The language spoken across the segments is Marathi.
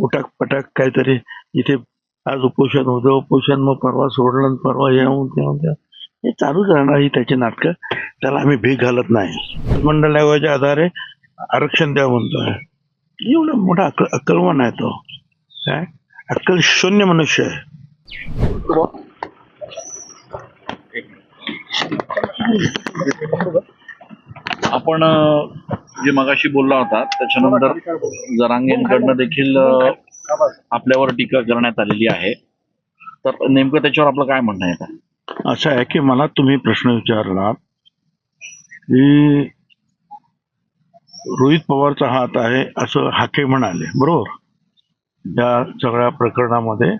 उटाक पटाक काहीतरी इथे आज उपोषण होतं उपोषण मग परवा सोडलं परवा येऊन तेव्हा त्या हे चालूच राहणार ही त्याची नाटकं. त्याला आम्ही भीक घालत नाही. मंडळ आयोगाच्या आधारे आरक्षण द्या म्हणतोय. एवढा मोठा अक्कल अक्कलवान आहे तो. काय? अक्कल शून्य मनुष्य आहे. आपण जे मगाशी बोलला होता त्याच्यानंतर जरांगेंकडनं देखील आपल्यावर टीका करण्यात आलेली आहे. तर नेमकं त्याच्यावर आपलं काय म्हणणं आहे का असं आहे की मला तुम्ही प्रश्न विचारला की रोहित पवारचा हात आहे असं हाके म्हणाले बरोबर? या सगळ्या प्रकरणामध्ये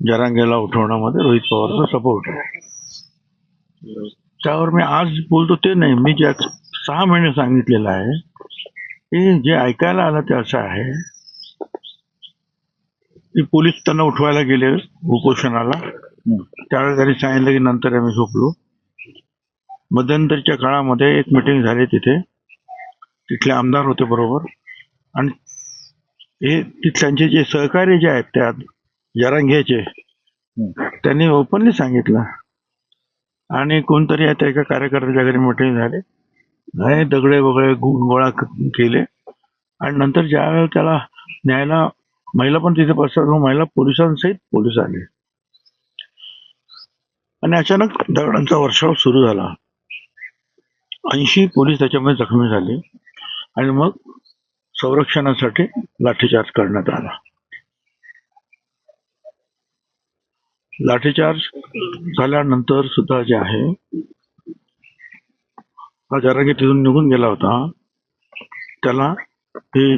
जरांगेला उठवण्यामध्ये रोहित पवारचा सपोर्ट आहे. त्यावर मी आज बोलतो ते नाही. मी ज्या सहा महिने सांगितलेलं आहे की जे ऐकायला आलं ते असं आहे की पोलीस त्यांना उठवायला गेले उपोषणाला. त्यावेळेस त्यांनी सांगितलं की नंतर आम्ही झोपलो. मध्यंतरीच्या काळामध्ये एक मिटिंग झाली तिथे. तिथले आमदार होते बरोबर. आणि हे तिथल्यांचे जे सहकारी जे आहेत त्यात जरांग्याचे त्यांनी ओपनली सांगितलं. आणि कोणतरी आता एका कार्यकर्त्याच्या घरी मोठे झाले. नाही दगडे वगैरे गोळा केले. आणि नंतर ज्या वेळेला त्याला न्यायला महिला पण तिथे बसतात महिला पोलिसांसहित पोलीस आले. आणि अचानक दगडांचा वर्षाव सुरू झाला. ऐंशी पोलीस त्याच्यामध्ये जखमी झाले. आणि मग संरक्षणासाठी लाठीचार्ज करण्यात आला. लाठीचार्ज झाल्यानंतर सुद्धा जे आहे हा जरांगे तिथून निघून गेला होता. त्याला हे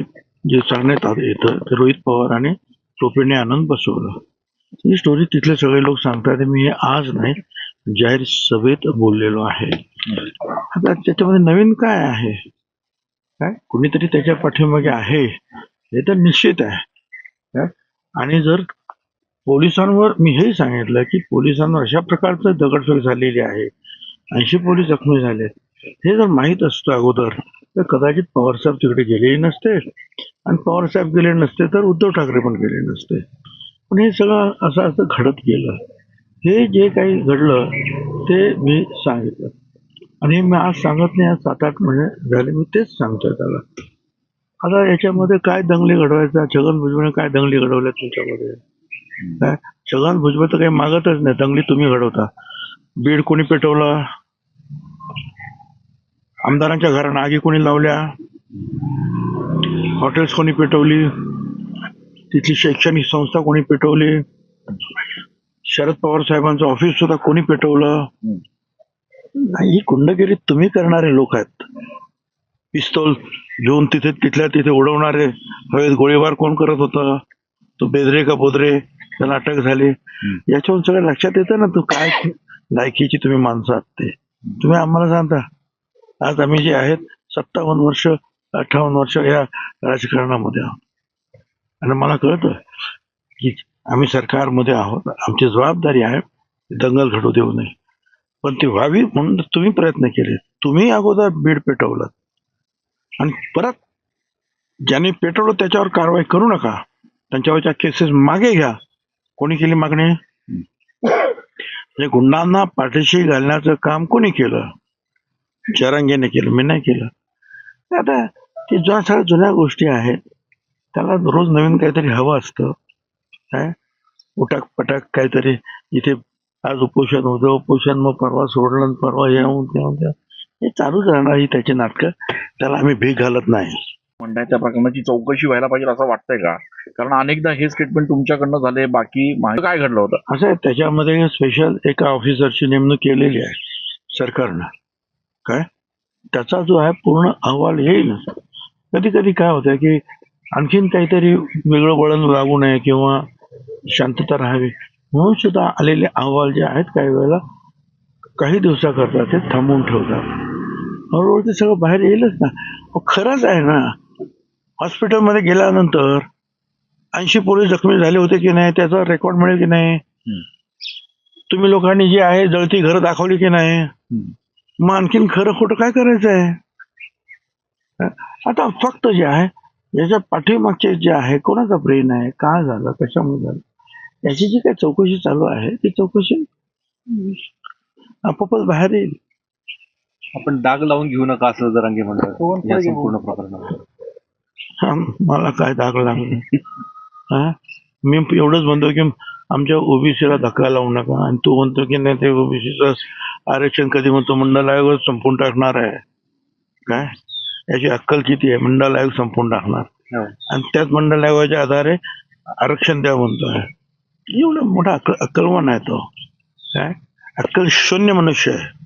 जे सांगण्यात आलं येतं ते रोहित पवार आणि टोपेने आनंद बसवलं. ही स्टोरी तिथले सगळे लोक सांगतात मी हे आज नाही जाहीर सभेत बोललेलो आहे. आता त्याच्यामध्ये नवीन काय आहे? काय? कुणीतरी त्याच्या पाठीमागे आहे हे तर निश्चित आहे. आणि जर पोलिसांवर मी हेही सांगितलं की पोलिसांवर अशा प्रकारचं दगडफेक झालेली आहे. ऐंशी पोलीस जखमी झाले हे जर माहीत असतं अगोदर तर कदाचित पवारसाहेब तिकडे गेलेही नसते आणि पवारसाहेब गेले नसते तर उद्धव ठाकरे पण गेले नसते. पण हे सगळं असं असं घडत गेलं. हे जे काही घडलं ते मी सांगितलं. आणि मी आज सांगत नाही आज सात आठ महिने झाले मी तेच सांगतोय त्याला. आता याच्यामध्ये काय दंगली घडवायचा छगन भुजबळने काय दंगली घडवल्या तुमच्यामध्ये? छगन भुजबळ तर काही मागतच नाही. दंगली तुम्ही घडवता. बीड कोणी पेटवलं? आमदारांच्या घरांना आगी कोणी लावल्या? हॉटेल्स कोणी पेटवली? तिथली शैक्षणिक संस्था कोणी पेटवली? शरद पवार साहेबांचं ऑफिस सुद्धा कोणी पेटवलं? नाही, ही गुंडगिरी तुम्ही करणारे लोक आहेत. पिस्तोल घेऊन तिथे तिथल्या तिथे उडवणारे हवेत गोळीबार कोण करत होतं? तो बेदरे का बोदरे? त्याला अटक झाली. याच्यावरून सगळं लक्षात येतं ना तू काय लायकीची तुम्ही माणसं आहात ते. तुम्ही आम्हाला सांगता. आज आम्ही जे आहेत सत्तावन्न वर्ष अठ्ठावन्न वर्ष या राजकारणामध्ये आहोत. आणि मला कळतं की आम्ही सरकारमध्ये आहोत. आमची जबाबदारी आहे दंगल घडू देऊ नये. पण ती व्हावी म्हणून तुम्ही प्रयत्न केले. तुम्ही अगोदर बीड पेटवलं आणि परत ज्यांनी पेटवलं त्याच्यावर कारवाई करू नका. त्यांच्यावरच्या केसेस मागे घ्या. कोणी केली मागणी? म्हणजे गुंडांना पाठीशी घालण्याचं काम कोणी केलं? चरंगेने केलं मी नाही केलं. आता ते ज्या सगळ्या जुन्या गोष्टी आहेत त्याला रोज नवीन काहीतरी हवं असतं. काय? उटाक पटाक काहीतरी इथे आज उपोषण होतं उपोषण मग परवा सोडलं परवा येऊन. हे चालूच राहणार ही त्याची नाटकं. त्याला आम्ही भीक घालत नाही. म्हणण्याच्या त्या प्रकरणाची चौकशी व्हायला पाहिजे असं वाटतंय का? कारण अनेकदा हे स्टेटमेंट तुमच्याकडनं झाले बाकी काय घडलं होतं? असं आहे त्याच्यामध्ये स्पेशल एका ऑफिसरची नेमणूक केलेली आहे सरकारनं. काय? त्याचा जो आहे पूर्ण अहवाल येईल. कधी कधी काय होतं की आणखीन काहीतरी वेगळं वळण लागू नये किंवा शांतता राहावी. म्हणून सुद्धा आलेले अहवाल जे आहेत काही वेळेला काही दिवसाकरता ते थांबवून ठेवतात. हळूहळू ते सगळं बाहेर येईलच ना. खरंच आहे ना हॉस्पिटलमध्ये गेल्यानंतर ऐंशी पोलीस जखमी झाले होते की नाही त्याचा रेकॉर्ड मिळेल की नाही? तुम्ही लोकांनी जी आहे जळती घरं दाखवली की नाही? मग आणखीन खरं खोटं काय करायचं आहे आता फक्त जे आहे याच्या पाठीमागचे जे आहे कोणाचा ब्रेन आहे काय झालं कशामुळे झालं? याची जी काही चौकशी चालू आहे ती चौकशी आपोआपच बाहेर येईल. आपण डाग लावून घेऊ नका असं जरांगे म्हणतात. हा, मला काय लागला हा? मी एवढंच म्हणतो की आमच्या ओबीसीला धक्का लावू नका. आणि तू म्हणतो की नाही ते ओबीसीचं आरक्षण कधी म्हणतो मंडल आयोग संपून टाकणार आहे. काय? याची अक्कल किती आहे? मंडल आयोग संपून टाकणार. हो. आणि त्याच मंडल आयोगाच्या आधारे आरक्षण द्या म्हणतोय एवढा मोठा अक्कल अक्कलवान आहे तो. काय? अक्कल शून्य मनुष्य आहे.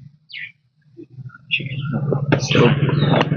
ओके